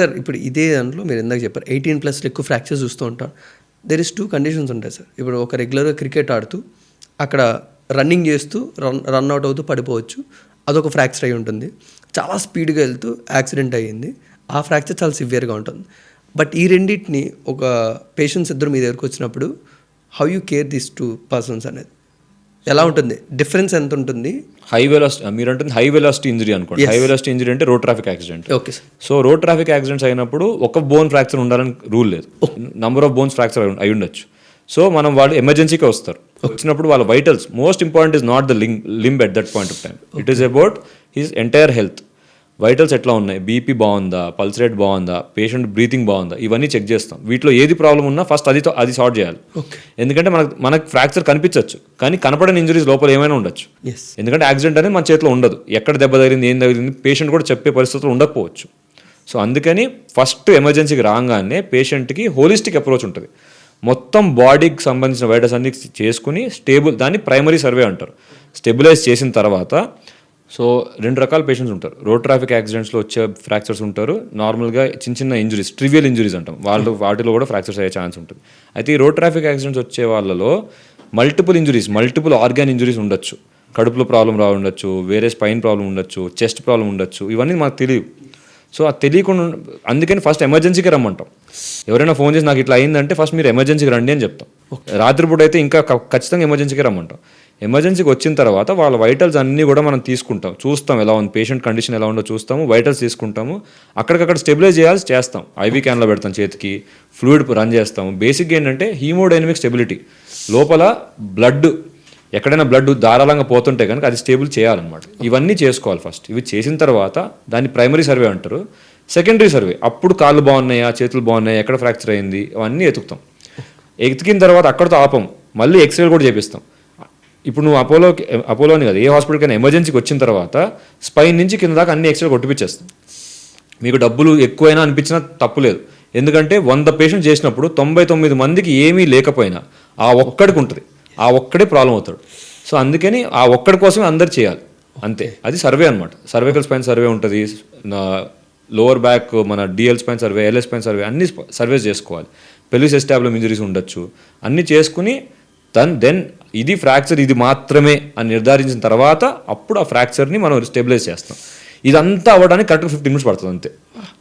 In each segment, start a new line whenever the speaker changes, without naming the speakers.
Sir ఇప్పుడు ఇదే దాంట్లో మీరు ఇందాక చెప్పారు ఎయిటీన్ ప్లస్ ఎక్కువ ఫ్రాక్చర్స్ చూస్తూ ఉంటారు. దెర్ ఇస్ టూ కండిషన్స్ ఉంటాయి సార్. ఇప్పుడు ఒక రెగ్యులర్గా క్రికెట్ ఆడుతూ అక్కడ రన్నింగ్ చేస్తూ రన్ రన్ అవుట్ అవుతూ పడిపోవచ్చు. అదొక ఫ్రాక్చర్ అయి ఉంటుంది. చాలా స్పీడ్గా వెళ్తూ యాక్సిడెంట్ అయ్యింది. ఆ ఫ్రాక్చర్ చాలా సివియర్గా ఉంటుంది. బట్ ఈ రెండింటిని ఒక పేషెంట్స్ ఇద్దరు మీ దగ్గరకు వచ్చినప్పుడు how you care this two persons అనేది? ఎలా ఉంటుంది? డిఫరెన్స్ ఎంత ఉంటుంది?
హై వెలాసిటీ మీరు అంటుంది హై వెలాసిటీ ఇంజరీ అనుకోండి. హై వెలాసిటీ ఇంజరీ అంటే road traffic accident
okay
so road traffic accidents అయినప్పుడు ఒక బోన్ ఫ్రాక్చర్ ఉండాలని రూల్ లేదు. నంబర్ ఆఫ్ బోన్స్ ఫ్రాక్చర్ అయి ఉండొచ్చు. సో మనం వాళ్ళు ఎమర్జెన్సీకి వస్తారు. వచ్చినప్పుడు వాళ్ళ vitals most important is not the link limb at that point of time it is about his entire health vitals ఎట్లా ఉన్నాయి? బీపీ బాగుందా? పల్స్ రేట్ బాగుందా? పేషెంట్ బ్రీతింగ్ బాగుందా? ఇవన్నీ చెక్ చేస్తాం. వీటిలో ఏది ప్రాబ్లం ఉన్నా ఫస్ట్ అది అది సార్ట్ చేయాలి. ఎందుకంటే మనకు మనకు ఫ్రాక్చర్ కనిపించవచ్చు కానీ కనపడని ఇంజరీస్ లోపల ఏమైనా ఉండొచ్చు. ఎందుకంటే యాక్సిడెంట్ అనేది మన చేతిలో ఉండదు. ఎక్కడ దెబ్బ తగిలింది ఏం తగిలింది పేషెంట్ కూడా చెప్పే పరిస్థితులు ఉండకపోవచ్చు. సో అందుకని ఫస్ట్ ఎమర్జెన్సీకి రాగానే పేషెంట్కి హోలిస్టిక్ అప్రోచ్ ఉంటుంది. మొత్తం బాడీకి సంబంధించిన వైటస్ అన్ని చేసుకుని స్టేబుల్ దాన్ని ప్రైమరీ సర్వే అంటారు. స్టెబిలైజ్ చేసిన తర్వాత సో రెండు రకాల పేషెంట్స్ ఉంటారు. రోడ్ ట్రాఫిక్ యాక్సిడెంట్స్లో వచ్చే ఫ్రాక్చర్స్ ఉంటారు. నార్మల్గా చిన్న చిన్న ఇంజరీస్ ట్రివియల్ ఇంజరీస్ అంటాం. వాళ్ళు వాటిలో కూడా ఫ్రాక్చర్స్ అయ్యే ఛాన్స్ ఉంటుంది. అయితే ఈ రోడ్ ట్రాఫిక్ యాక్సిడెంట్స్ వచ్చే వాళ్ళలో multiple injuries multiple organ injuries ఉండొచ్చు. కడుపులో ప్రాబ్లం రా ఉండొచ్చు వేరే స్పైన్ ప్రాబ్లం ఉండొచ్చు చెస్ట్ ప్రాబ్లం ఉండొచ్చు. ఇవన్నీ మాకు తెలియదు సో అది తెలియకుండా అందుకని ఫస్ట్ ఎమర్జెన్సీకి రమ్మంటాం. ఎవరైనా ఫోన్ చేసి నాకు ఇట్లా అయిందంటే ఫస్ట్ మీరు ఎమర్జెన్సీకి రండి అని చెప్తాం. రాత్రిపూట అయితే ఇంకా ఖచ్చితంగా ఎమర్జెన్సీకి రమ్మంటాం. ఎమర్జెన్సీకి వచ్చిన తర్వాత వాళ్ళ వైటల్స్ అన్నీ కూడా మనం తీసుకుంటాం. చూస్తాం ఎలా ఉంది పేషెంట్ కండిషన్ ఎలా ఉందో చూస్తాము వైటల్స్ తీసుకుంటాము. అక్కడికక్కడ స్టెబిలైజ్ చేయాల్సి చేస్తాం. ఐవీ క్యాన్లో పెడతాం చేతికి ఫ్లూయిడ్ రన్ చేస్తాము బేసిక్గా ఏంటంటే హీమోడైనమిక్ స్టెబిలిటీ లోపల బ్లడ్ ఎక్కడైనా బ్లడ్ ధారాళంగా పోతుంటే కనుక అది స్టేబుల్ చేయాలన్నమాట. ఇవన్నీ చేసుకోవాలి ఫస్ట్ ఇవి చేసిన తర్వాత దాన్ని ప్రైమరీ సర్వే అంటారు. సెకండరీ సర్వే అప్పుడు కాళ్ళు బాగున్నాయా చేతులు బాగున్నాయా ఎక్కడ ఫ్రాక్చర్ అయింది అవన్నీ ఎతుకుతాం. ఎతికిన తర్వాత అక్కడితో ఆపం. మళ్ళీ ఎక్స్రే కూడా చేపిస్తాం. ఇప్పుడు నువ్వు అపోలోకి అపోలోని కాదు ఏ హాస్పిటల్కైనా ఎమర్జెన్సీకి వచ్చిన తర్వాత స్పైన్ నుంచి కింద దాకా అన్ని ఎక్స్రే కొట్టిపించేస్తాం మీకు డబ్బులు ఎక్కువైనా అనిపించినా తప్పులేదు ఎందుకంటే వంద పేషెంట్ చేసినప్పుడు తొంభై తొమ్మిది మందికి ఏమీ లేకపోయినా ఆ ఒక్కడికి ఉంటుంది. ఆ ఒక్కడే ప్రాబ్లం అవుతాడు. సో అందుకని ఆ ఒక్కడి కోసమే అందరు చేయాలి. అంతే. అది సర్వే అనమాట సర్వైకల్ స్పైన్ సర్వే ఉంటుంది లోవర్ బ్యాక్ మన DL spine survey LS spine survey అన్ని సర్వేస్ చేసుకోవాలి. పెలిస్ ఎస్టాబ్లం ఇంజరీస్ ఉండొచ్చు. అన్ని చేసుకుని దన్ దెన్ ఇది ఫ్రాక్చర్ ఇది మాత్రమే అని నిర్ధారించిన తర్వాత అప్పుడు ఆ ఫ్రాక్చర్ని మనం స్టెబిలైజ్ చేస్తాం. ఇదంతా అవ్వడానికి కరెక్ట్గా ఫిఫ్టీన్ మినిట్స్ పడుతుంది అంతే.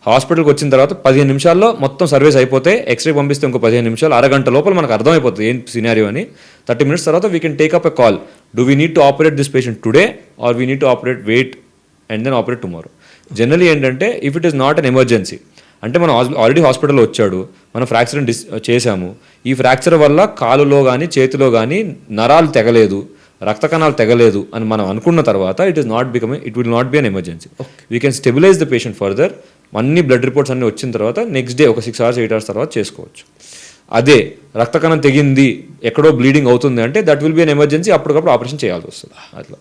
హాస్పిటల్కి వచ్చిన తర్వాత పదిహేను నిమిషాల్లో మొత్తం సర్వీస్ అయిపోతే ఎక్స్రే పంపిస్తే ఇంకో పదిహేను నిమిషాలు అరగంట లోపల మనకు అర్థమైపోతుంది ఏం సినారియో అని. థర్టీ మినిట్స్ తర్వాత we can take up a call do we need to operate this patient today or we need to operate wait and then operate tomorrow generally ఏంటంటే if it is not an emergency అంటే మనం already హాస్పిటల్లో వచ్చాడు మనం fracture డిస్ చేశాము. ఈ fracture వల్ల కాలులో కానీ చేతిలో కానీ నరాలు తెగలేదు రక్త కణాలు తెగలేదు అని మనం అనుకున్న తర్వాత it is not become it will not be an emergency we can stabilize the patient further అన్ని బ్లడ్ రిపోర్ట్స్ అన్ని వచ్చిన తర్వాత నెక్స్ట్ డే ఒక సిక్స్ అవర్స్ ఎయిట్ అవర్స్ తర్వాత చేసుకోవచ్చు. అదే రక్త కణం తెగింది ఎక్కడో బ్లీడింగ్ అవుతుంది అంటే that will be an emergency అప్పటికప్పుడు ఆపరేషన్ చేయాల్సి వస్తుంది. అట్లా.